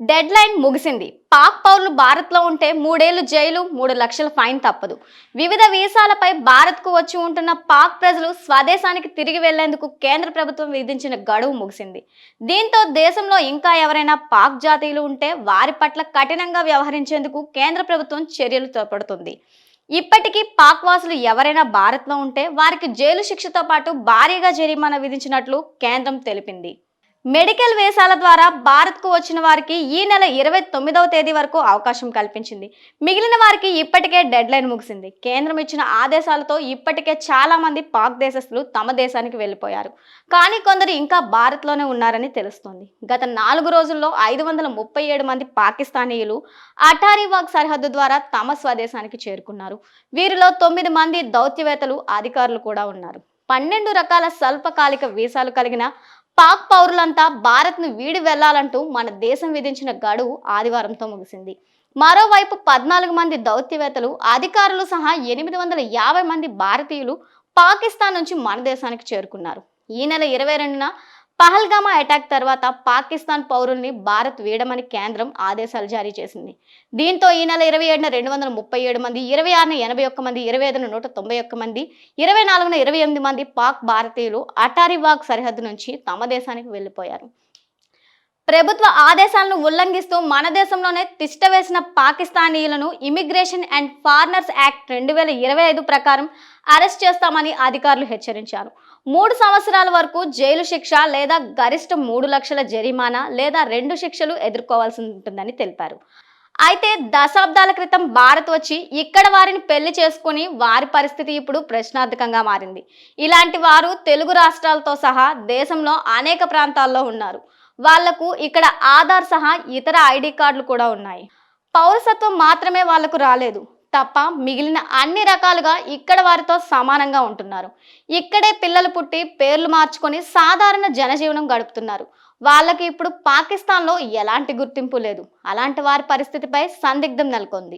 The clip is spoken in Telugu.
డెడ్ లైన్ ముగిసింది. పాక్ పౌరులు భారత్లో ఉంటే మూడేళ్ళు జైలు మూడు లక్షల ఫైన్ తప్పదు. వివిధ వీసాలపై భారత్కు వచ్చి ఉంటున్న పాక్ ప్రజలు స్వదేశానికి తిరిగి వెళ్ళేందుకు కేంద్ర ప్రభుత్వం విధించిన గడువు ముగిసింది. దీంతో దేశంలో ఇంకా ఎవరైనా పాక్ జాతీయులు ఉంటే వారి పట్ల కఠినంగా వ్యవహరించేందుకు కేంద్ర ప్రభుత్వం చర్యలు తోపడుతుంది ఇప్పటికీ పాక్ వాసులు ఎవరైనా భారత్లో ఉంటే వారికి జైలు శిక్షతో పాటు భారీగా జరిమానా విధించినట్లు కేంద్రం తెలిపింది. మెడికల్ వీసాల ద్వారా భారత్కు వచ్చిన వారికి ఈ నెల ఇరవై తొమ్మిదవ తేదీ వరకు అవకాశం కల్పించింది. మిగిలిన వారికి ఇప్పటికే డెడ్ లైన్ ముగిసింది. కేంద్రం ఇచ్చిన ఆదేశాలతో ఇప్పటికే చాలామంది పాక్ దేశస్తులు తమ దేశానికి వెళ్ళిపోయారు. కానీ కొందరు ఇంకా భారత్లోనే ఉన్నారని తెలుస్తోంది. గత నాలుగు రోజుల్లో ఐదు వందల ముప్పై ఏడు మంది పాకిస్తానీయులు అటారీవాగ్ సరిహద్దు ద్వారా తమ స్వదేశానికి చేరుకున్నారు. వీరిలో తొమ్మిది మంది దౌత్యవేత్తలు అధికారులు కూడా ఉన్నారు. పన్నెండు రకాల స్వల్పకాలిక వీసాలు కలిగిన పాక్ పౌరులంతా భారత్ను వీడి వెళ్ళాలంటూ మన దేశం విధించిన గడువు ఆదివారంతో ముగిసింది. మరోవైపు పద్నాలుగు మంది దౌత్యవేత్తలు అధికారులు సహా ఎనిమిది వందల యాభై మంది భారతీయులు పాకిస్తాన్ నుంచి మన దేశానికి చేరుకున్నారు. ఈ నెల ఇరవై రెండున పహల్గామా అటాక్ తర్వాత పాకిస్తాన్ పౌరుల్ని భారత్ వీడమని కేంద్రం ఆదేశాలు జారీ చేసింది. దీంతో ఈ నెల ఇరవై ఏడున రెండు వందల ముప్పై ఏడు మంది ఇరవై ఆరున ఎనభై ఒక్క మంది ఇరవై ఐదున నూట తొంభై ఒక్క మంది ఇరవై నాలుగున ఇరవై ఎనిమిది మంది పాక్ భారతీయులు అటారీవాగ్ సరిహద్దు నుంచి తమ దేశానికి వెళ్ళిపోయారు. ప్రభుత్వ ఆదేశాలను ఉల్లంఘిస్తూ మన దేశంలోనే తిష్టవేసిన పాకిస్తానీయులను ఇమిగ్రేషన్ అండ్ ఫారినర్స్ యాక్ట్ రెండు వేల ఇరవై ఐదు ప్రకారం అరెస్ట్ చేస్తామని అధికారులు హెచ్చరించారు. మూడు సంవత్సరాల వరకు జైలు శిక్ష లేదా గరిష్ట మూడు లక్షల జరిమానా లేదా రెండు శిక్షలు ఎదుర్కోవాల్సి ఉంటుందని తెలిపారు. అయితే దశాబ్దాల క్రితం భారత్ వచ్చి ఇక్కడ వారిని పెళ్ళి చేసుకుని వారి పరిస్థితి ఇప్పుడు ప్రశ్నార్థకంగా మారింది. ఇలాంటి వారు తెలుగు రాష్ట్రాలతో సహా దేశంలో అనేక ప్రాంతాల్లో ఉన్నారు. వాళ్ళకు ఇక్కడ ఆధార్ సహా ఇతర ఐడి కార్డులు కూడా ఉన్నాయి. పౌరసత్వం మాత్రమే వాళ్ళకు రాలేదు. తప్ప మిగిలిన అన్ని రకాలుగా ఇక్కడ వారితో సమానంగా ఉంటున్నారు. ఇక్కడే పిల్లలు పుట్టి పేర్లు మార్చుకొని సాధారణ జనజీవనం గడుపుతున్నారు. వాళ్ళకి ఇప్పుడు పాకిస్తాన్లో ఎలాంటి గుర్తింపు లేదు. అలాంటి వారి పరిస్థితిపై సందిగ్ధం నెలకొంది.